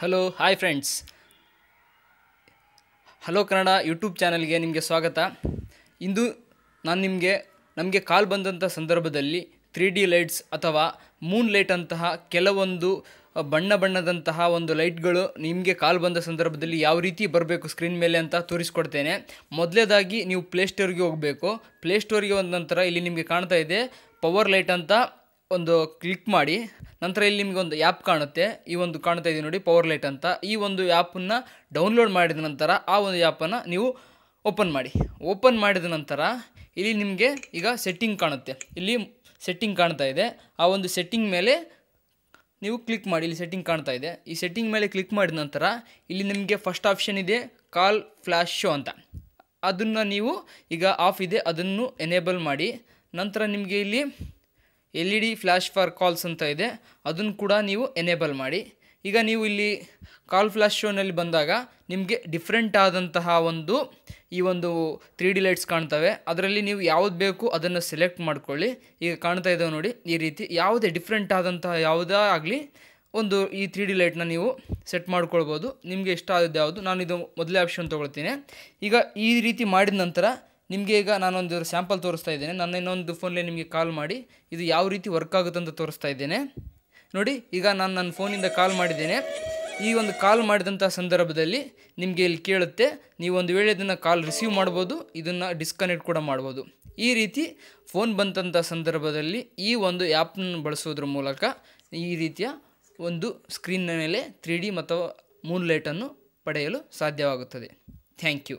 Hello hi friends hello Kannada YouTube ಚಾನಲ್ಗೆ ನಿಮಗೆ ಸ್ವಾಗತ. ಇಂದು ನಾನು ನಿಮಗೆ, ನಮಗೆ ಕಾಲ್ ಬಂದಂಥ ಸಂದರ್ಭದಲ್ಲಿ ತ್ರೀ ಡಿ ಲೈಟ್ಸ್ ಅಥವಾ ಮೂನ್ ಲೈಟ್ ಅಂತಹ ಕೆಲವೊಂದು ಬಣ್ಣ ಬಣ್ಣದಂತಹ ಒಂದು ಲೈಟ್ಗಳು ನಿಮಗೆ ಕಾಲ್ ಬಂದ ಸಂದರ್ಭದಲ್ಲಿ ಯಾವ ರೀತಿ ಬರಬೇಕು ಸ್ಕ್ರೀನ್ ಮೇಲೆ ಅಂತ ತೋರಿಸ್ಕೊಡ್ತೇನೆ. ಮೊದಲೇದಾಗಿ ನೀವು ಪ್ಲೇಸ್ಟೋರ್ಗೆ ಹೋಗಬೇಕು. ಪ್ಲೇಸ್ಟೋರ್ಗೆ ಒಂದು ನಂತರ ಇಲ್ಲಿ ನಿಮಗೆ ಕಾಣ್ತಾ ಇದೆ ಪವರ್ ಲೈಟ್ ಅಂತ ಒಂದು ಕ್ಲಿಕ್ ಮಾಡಿ. ನಂತರ ಇಲ್ಲಿ ನಿಮಗೆ ಒಂದು ಆ್ಯಪ್ ಕಾಣುತ್ತೆ. ಈ ಒಂದು ಕಾಣ್ತಾ ಇದೆ ನೋಡಿ ಪವರ್ ಲೈಟ್ ಅಂತ. ಈ ಒಂದು ಆ್ಯಪನ್ನು ಡೌನ್ಲೋಡ್ ಮಾಡಿದ ನಂತರ ಆ ಒಂದು ಆ್ಯಪನ್ನು ನೀವು ಓಪನ್ ಮಾಡಿ. ಓಪನ್ ಮಾಡಿದ ನಂತರ ಇಲ್ಲಿ ನಿಮಗೆ ಈಗ ಸೆಟ್ಟಿಂಗ್ ಕಾಣುತ್ತೆ. ಇಲ್ಲಿ ಸೆಟ್ಟಿಂಗ್ ಕಾಣ್ತಾ ಇದೆ. ಆ ಒಂದು ಸೆಟ್ಟಿಂಗ್ ಮೇಲೆ ನೀವು ಕ್ಲಿಕ್ ಮಾಡಿ. ಇಲ್ಲಿ ಸೆಟ್ಟಿಂಗ್ ಕಾಣ್ತಾ ಇದೆ. ಈ ಸೆಟ್ಟಿಂಗ್ ಮೇಲೆ ಕ್ಲಿಕ್ ಮಾಡಿದ ನಂತರ ಇಲ್ಲಿ ನಿಮಗೆ ಫಸ್ಟ್ ಆಪ್ಷನ್ ಇದೆ ಕಾಲ್ ಫ್ಲ್ಯಾಶ್ ಶೋ ಅಂತ. ಅದನ್ನು ನೀವು ಈಗ ಆಫ್ ಇದೆ. ಅದನ್ನು ಎನೇಬಲ್ ಮಾಡಿ. ನಂತರ ನಿಮಗೆ ಇಲ್ಲಿ L E D flash for calls ಅಂತ ಇದೆ. ಅದನ್ನು ಕೂಡ ನೀವು ಎನೇಬಲ್ ಮಾಡಿ. ಈಗ ನೀವು ಇಲ್ಲಿ ಕಾಲ್ ಫ್ಲ್ಯಾಶ್ ಶೋನಲ್ಲಿ ಬಂದಾಗ ನಿಮಗೆ ಡಿಫ್ರೆಂಟ್ ಆದಂತಹ ಒಂದು, ಈ ಒಂದು ತ್ರೀ ಡಿ ಲೈಟ್ಸ್ ಕಾಣ್ತವೆ. ಅದರಲ್ಲಿ ನೀವು ಯಾವ್ದು ಬೇಕು ಅದನ್ನು ಸೆಲೆಕ್ಟ್ ಮಾಡ್ಕೊಳ್ಳಿ. ಈಗ ಕಾಣ್ತಾ ಇದ್ದಾವೆ ನೋಡಿ, ಈ ರೀತಿ. ಯಾವುದೇ ಡಿಫ್ರೆಂಟ್ ಆದಂತಹ ಯಾವುದೇ ಆಗಲಿ ಒಂದು ಈ ತ್ರೀ ಡಿ ಲೈಟ್ನ ನೀವು ಸೆಟ್ ಮಾಡ್ಕೊಳ್ಬೋದು. ನಿಮಗೆ ಇಷ್ಟ ಆದದ್ದು ಯಾವುದು? ನಾನು ಇದು ಮೊದಲೇ ಆಪ್ಷನ್ ತೊಗೊಳ್ತೀನಿ. ಈಗ ಈ ರೀತಿ ಮಾಡಿದ ನಂತರ ನಿಮಗೆ ಈಗ ನಾನೊಂದು ಸ್ಯಾಂಪಲ್ ತೋರಿಸ್ತಾ ಇದ್ದೇನೆ. ನನ್ನ ಇನ್ನೊಂದು ಫೋನಲ್ಲೇ ನಿಮಗೆ ಕಾಲ್ ಮಾಡಿ. ಇದು ಯಾವ ರೀತಿ ವರ್ಕ್ ಆಗುತ್ತೆ ಅಂತ ತೋರಿಸ್ತಾ ಇದ್ದೇನೆ. ನೋಡಿ, ಈಗ ನಾನು ನನ್ನ ಫೋನಿಂದ ಕಾಲ್ ಮಾಡಿದ್ದೇನೆ. ಈ ಒಂದು ಕಾಲ್ ಮಾಡಿದಂಥ ಸಂದರ್ಭದಲ್ಲಿ ನಿಮಗೆ ಇಲ್ಲಿ ಕೇಳುತ್ತೆ, ನೀವು ಒಂದು ವೇಳೆ ಇದನ್ನು ಕಾಲ್ ರಿಸೀವ್ ಮಾಡ್ಬೋದು, ಇದನ್ನು ಡಿಸ್ಕನೆಕ್ಟ್ ಕೂಡ ಮಾಡ್ಬೋದು. ಈ ರೀತಿ ಫೋನ್ ಬಂದಂಥ ಸಂದರ್ಭದಲ್ಲಿ ಈ ಒಂದು ಆ್ಯಪ್ನ ಬಳಸೋದ್ರ ಮೂಲಕ ಈ ರೀತಿಯ ಒಂದು ಸ್ಕ್ರೀನ್ನ ಮೇಲೆ ತ್ರೀ ಡಿ ಅಥವಾ ಮೂನ್ ಲೈಟನ್ನು ಪಡೆಯಲು ಸಾಧ್ಯವಾಗುತ್ತದೆ. Thank you